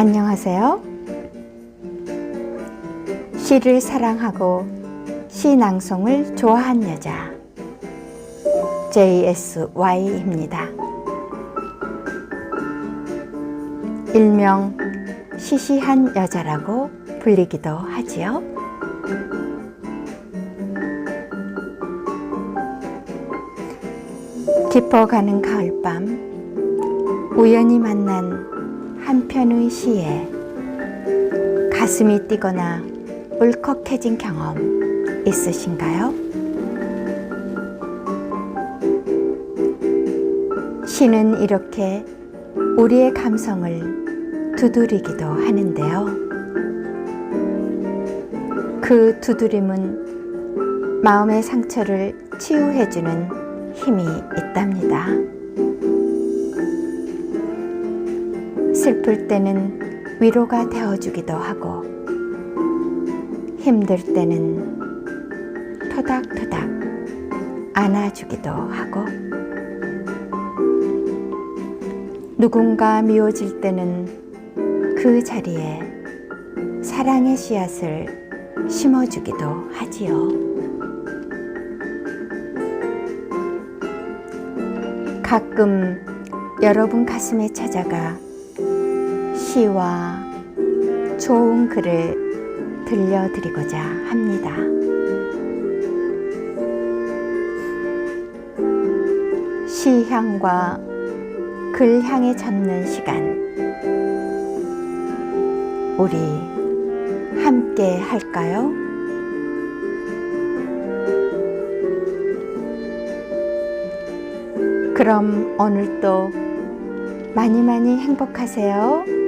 안녕하세요. 시를 사랑하고 시 낭송을 좋아한 여자 JSY입니다. 일명 시시한 여자라고 불리기도 하지요. 깊어가는 가을밤 우연히 만난 한 편의 시에 가슴이 뛰거나 울컥해진 경험 있으신가요? 시는 이렇게 우리의 감성을 두드리기도 하는데요. 그 두드림은 마음의 상처를 치유해주는 힘이 있답니다. 슬플 때는 위로가 되어주기도 하고, 힘들 때는 토닥토닥 안아주기도 하고, 누군가 미워질 때는 그 자리에 사랑의 씨앗을 심어주기도 하지요. 가끔 여러분 가슴에 찾아가 시와 좋은 글을 들려드리고자 합니다. 시향과 글향에 젖는 시간, 우리 함께 할까요? 그럼 오늘도 많이 많이 행복하세요.